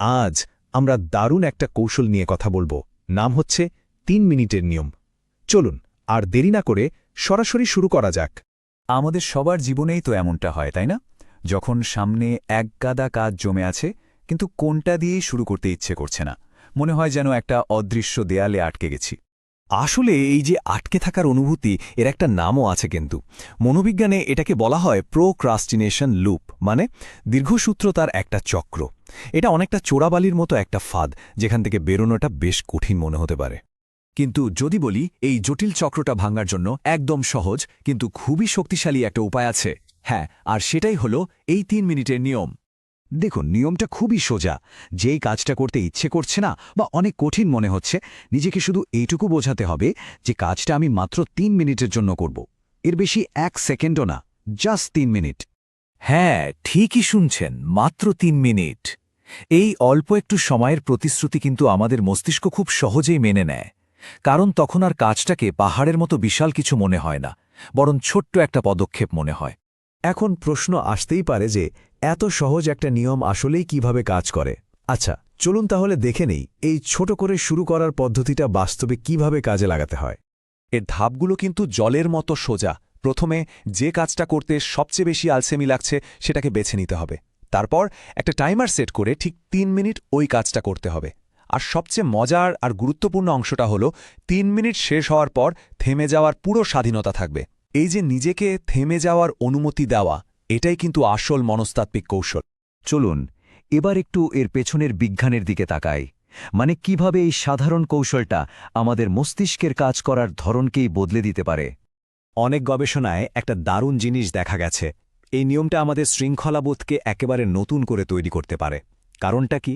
আজ আমরা দারুণ একটা কৌশল নিয়ে কথা বলব। নাম হচ্ছে তিন মিনিটের নিয়ম। চলুন, আর দেরি না করে সরাসরি শুরু করা যাক। আমাদের সবার জীবনেই তো এমনটা হয়, তাই না? যখন সামনে এক গাদা কাজ জমে আছে, কিন্তু কোনটা দিয়েই শুরু করতে ইচ্ছে করছে না। মনে হয় যেন একটা অদৃশ্য দেয়ালে আটকে গেছি। আসলে এই যে আটকে থাকার অনুভূতি, এর একটা নামও আছে কিন্তু। মনোবিজ্ঞানে এটাকে বলা হয় প্রোক্রাস্টিনেশন লুপ মানে দীর্ঘসূত্রতার একটা চক্র। এটা অনেকটা চোরাবালির মতো একটা ফাঁদ, যেখান থেকে বেরোনোটা বেশ কঠিন মনে হতে পারে। কিন্তু যদি বলি, এই জটিল চক্রটা ভাঙার জন্য একদম সহজ, কিন্তু খুবই শক্তিশালী একটা উপায় আছে। হ্যাঁ আর সেটাই হলো এই তিন মিনিটের নিয়ম। দেখুন, নিয়মটা খুবই সোজা। যেই কাজটা করতে ইচ্ছে করছে না বা অনেক কঠিন মনে হচ্ছে, নিজেকে শুধু এইটুকু বোঝাতে হবে যে কাজটা আমি মাত্র তিন মিনিটের জন্য করব। এর বেশি এক সেকেন্ডও না, জাস্ট তিন মিনিট। হ্যাঁ ঠিকই শুনছেন, মাত্র তিন মিনিট। এই অল্প একটু সময়ের প্রতিশ্রুতি কিন্তু আমাদের মস্তিষ্ক খুব সহজেই মেনে নেয়। কারণ তখন আর কাজটাকে পাহাড়ের মতো বিশাল কিছু মনে হয় না, বরং ছোট্ট একটা পদক্ষেপ মনে হয়। এখন প্রশ্ন আসতেই পারে যে, এত সহজ একটা নিয়ম আসলেই কীভাবে কাজ করে? আচ্ছা চলুন তাহলে দেখে নেই, এই ছোট করে শুরু করার পদ্ধতিটা বাস্তবে কীভাবে কাজে লাগাতে হয়? এর ধাপগুলো কিন্তু জলের মতো সোজা। প্রথমে যে কাজটা করতে সবচেয়ে বেশি আলসেমি লাগছে, সেটাকে বেছে নিতে হবে। তারপর একটা টাইমার সেট করে ঠিক তিন মিনিট ওই কাজটা করতে হবে। আর সবচেয়ে মজার আর গুরুত্বপূর্ণ অংশটা হলো, তিন মিনিট শেষ হওয়ার পর থেমে যাওয়ার পুরো স্বাধীনতা থাকবে। এই যে নিজেকে থেমে যাওয়ার অনুমতি দেওয়া, এটাই কিন্তু আসল মনস্তাত্ত্বিক কৌশল। চলুন, এবার একটু এর পেছনের বিজ্ঞানের দিকে তাকাই। মানে কীভাবে এই সাধারণ কৌশলটা আমাদের মস্তিষ্কের কাজ করার ধরনকেই বদলে দিতে পারে? অনেক গবেষণায় একটা দারুণ জিনিস দেখা গেছে। এই নিয়মটা আমাদের শৃঙ্খলাবোধকে একেবারে নতুন করে তৈরি করতে পারে। কারণটা কি?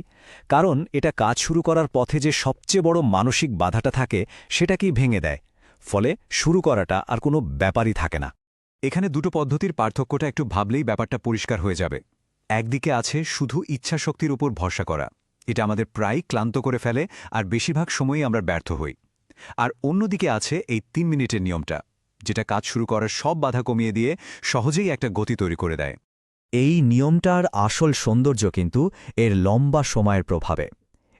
কারণ এটা কাজ শুরু করার পথে যে সবচেয়ে বড় মানসিক বাধাটা থাকে, সেটাকেই ভেঙে দেয়। ফলে শুরু করাটা আর কোনো ব্যাপারই থাকে না। এখানে দুটো পদ্ধতির পার্থক্যটা একটু ভাবলেই ব্যাপারটা পরিষ্কার হয়ে যাবে। একদিকে আছে শুধু ইচ্ছাশক্তির উপর ভরসা করা। এটা আমাদের প্রায় ক্লান্ত করে ফেলে আর বেশিরভাগ সময়ই আমরা ব্যর্থ হই। আর অন্যদিকে আছে এই তিন মিনিটের নিয়মটা, যেটা কাজ শুরু করার সব বাধা কমিয়ে দিয়ে সহজেই একটা গতি তৈরি করে দেয়। এই নিয়মটার আসল সৌন্দর্য কিন্তু এর লম্বা সময়ের প্রভাবে।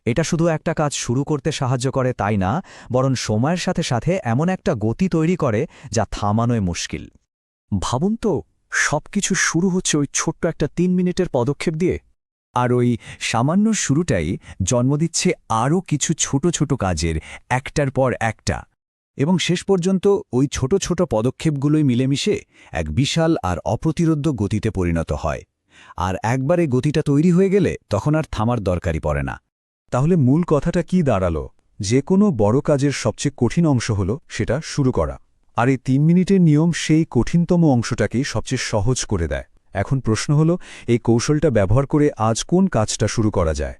এটা শুধু একটা কাজ শুরু করতে সাহায্য করে তাই না, বরং সময়ের সাথে সাথে এমন একটা গতি তৈরি করে যা থামানোয় মুশকিল। ভাবুন তো, সবকিছু শুরু হচ্ছে ওই ছোট্ট একটা তিন মিনিটের পদক্ষেপ দিয়ে। আর ওই সামান্য শুরুটাই জন্ম দিচ্ছে আরও কিছু ছোট ছোট কাজের, একটার পর একটা। এবং শেষ পর্যন্ত ওই ছোট ছোট পদক্ষেপগুলোই মিলেমিশে এক বিশাল আর অপ্রতিরোধ্য গতিতে পরিণত হয়। আর একবারে গতিটা তৈরি হয়ে গেলে তখন আর থামার দরকারই পড়ে না। তাহলে মূল কথাটা কি দাঁড়াল? যে কোনো বড় কাজের সবচেয়ে কঠিন অংশ হল সেটা শুরু করা। আর এই তিন মিনিটের নিয়ম সেই কঠিনতম অংশটাকেই সবচেয়ে সহজ করে দেয়। এখন প্রশ্ন হল, এই কৌশলটা ব্যবহার করে আজ কোন কাজটা শুরু করা যায়?